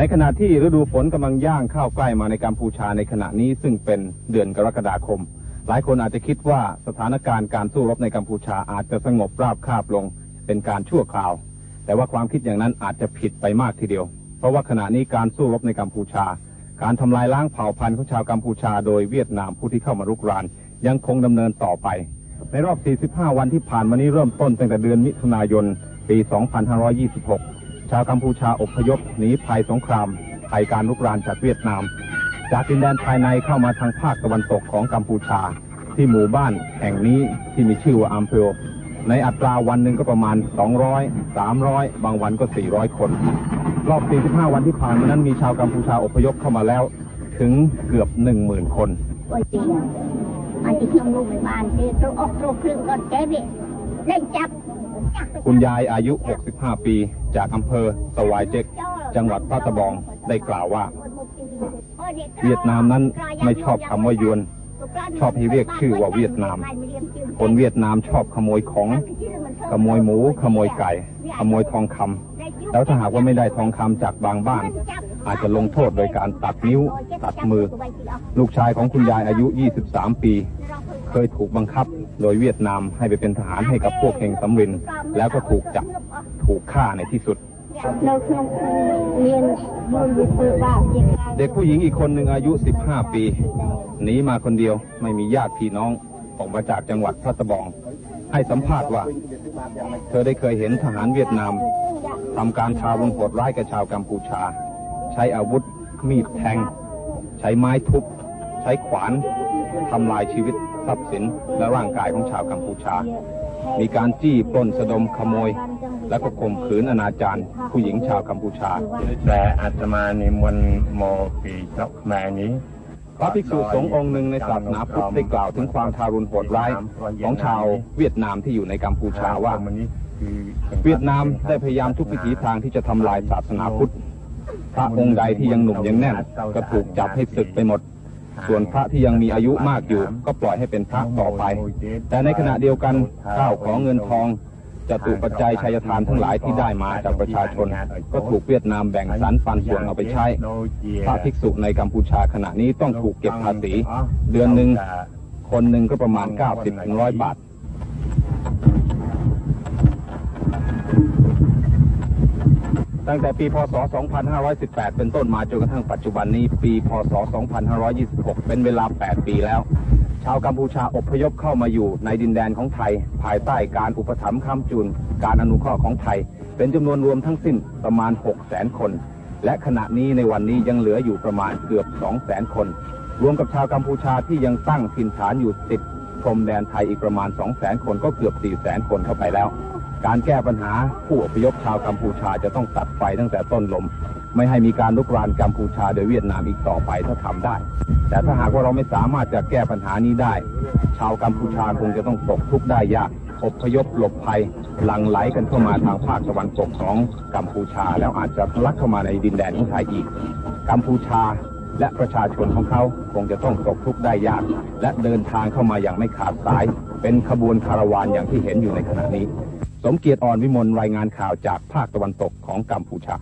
ในขณะที่ฤดูฝนกำลังย่างเข้าใกล้มาในกัมพูชาในขณะนี้ซึ่งเป็นเดือนกรกฎาคม หลายคนอาจจะคิดว่าสถานการณ์การสู้รบในกัมพูชาอาจจะสงบราบคาบลง เป็นการชั่วคราว แต่ว่าความคิดอย่างนั้นอาจจะผิดไปมากทีเดียว เพราะว่าขณะนี้การสู้รบในกัมพูชา การทำลายล้างเผ่าพันธุ์ของชาวกัมพูชา โดยเวียดนามผู้ที่เข้ามารุกรานยังคงดำเนินต่อไป ในรอบ 45 วันที่ผ่านมานี้เริ่มต้นตั้งแต่เดือนมิถุนายน ปี 2526 ชาวกัมพูชาอพยพหนีภัยสงครามภัยการลุกรานจากเวียดนาม จากดินแดนภายในเข้ามาทางภาคตะวันตกของกัมพูชา ที่หมู่บ้านแห่งนี้ที่มีชื่อว่าอัมเพลในอัตราวันหนึ่งก็ประมาณ 200 300 บางวันก็ 400 คน รอบ 45 วันที่ผ่านมานั้นมีชาวกัมพูชาอพยพเข้ามาแล้วถึงเกือบ 10,000 คนอันที่เครื่องลูกบ้านที่ตัวอกตัวเครื่องก็เจ็บเล่นจับ คุณยายอายุ 65 ปี จากอำเภอสวายเจ็ก จังหวัดพัทบองได้กล่าวว่า เวียดนามนั้นไม่ชอบคำว่ายวน ชอบให้เรียกชื่อว่าเวียดนาม คนเวียดนามชอบขโมยของ ขโมยหมู ขโมยไก่ ขโมยทองคำแล้วถ้าหากว่าไม่ได้ทองคำจากบางบ้าน อาจจะลงโทษโดยการตัดนิ้ว ตัดมือ ลูกชายของคุณยายอายุ 23 ปี เคยถูกบังคับโดยเวียดนามให้ไปเป็นทหารให้กับพวกเฮงสำริน แล้วก็ถูกจับถูกฆ่าในที่สุด เด็กผู้หญิงอีกคนหนึ่งอายุ 15 ปีหนีมาคนเดียวไม่มีญาติพี่น้องออกมาจากจังหวัดพัตบอง ให้สัมภาษณ์ว่า เธอได้เคยเห็นทหารเวียดนามทำการชารุณโหดร้ายกับชาวกัมพูชา ใช้อาวุธมีดแทง ใช้ไม้ทุบ ใช้ขวานทำลายชีวิตทรัพย์สินและร่างกายของชาวกัมพูชา มีการจี้ปล้นสะดมขโมย และก็ข่มขืนอนาจารผู้หญิงชาวกัมพูชา แต่อาตมานิมนต์โมปีนกแมนี้พระภิกษุสงฆ์องค์หนึ่งในศาสนาพุทธได้กล่าวถึงความทารุณโหดร้ายของชาวเวียดนามที่อยู่ในกัมพูชาว่า เวียดนามได้พยายามทุกวิถีทางที่จะทำลายศาสนาพุทธ พระองค์ใดที่ยังหนุ่มยังแน่น ก็ถูกจับให้ศึกไปหมด ส่วนพระที่ยังมีอายุมากอยู่ ก็ปล่อยให้เป็นพระต่อไป แต่ในขณะเดียวกันข้าวของเงินทองจตุปัจจัยชัยทานทั้งหลายที่ได้มาจากประชาชน ก็ถูกเวียดนามแบ่งสรรปันส่วนเอาไปใช้ พระภิกษุในกัมพูชาขณะนี้ต้องถูกเก็บภาษี เดือนหนึ่งคนหนึ่งก็ประมาณ 90ถึง100 บาท ตั้งแต่ปีพศ 2518 เป็นต้นมาจนกระทั่งปัจจุบันนี้ปี พศ 2526 เป็นเวลา 8 ปีแล้ว ชาวกัมพูชาอพยพเข้ามาอยู่ในดินแดนของไทย ภายใต้การอุปถัมภ์ค้ำจุน การอนุเคราะห์ของไทย เป็นจำนวนรวมทั้งสิ้นประมาณ 600,000 คน และขณะนี้ในวันนี้ยังเหลืออยู่ประมาณเกือบ 200,000 คน รวมกับชาวกัมพูชาที่ยังตั้งถิ่นฐานอยู่ติด พรมแดนไทยอีกประมาณ 200,000 คนก็เกือบ 4 0 0 0 0 คนเข้าไปแล้ว การแก้ปัญหาผู้อพยพชาวกัมพูชาจะต้องตัดไฟตั้งแต่ต้นลม ไม่ให้มีการลุกรานกัมพูชาโดยเวียดนามอีกต่อไปถ้าทำได้ แต่ถ้าหากว่าเราไม่สามารถจะแก้ปัญหานี้ได้ ชาวกัมพูชาคงจะต้องตกทุกข์ได้ยากอพยพหลบภัยหลั่งไหลกันเข้ามาทางภาคตะวันตกของกัมพูชา แล้วอาจจะทะลักเข้ามาในดินแดนของไทยอีก กัมพูชา และประชาชนของเขาคงจะต้องตกทุกข์ได้ยาก และเดินทางเข้ามาอย่างไม่ขาดสาย เป็นขบวนคาราวานอย่างที่เห็นอยู่ในขณะนี้ สมเกียรติอ่อนวิมลรายงานข่าวจากภาคตะวันตกของกัมพูชา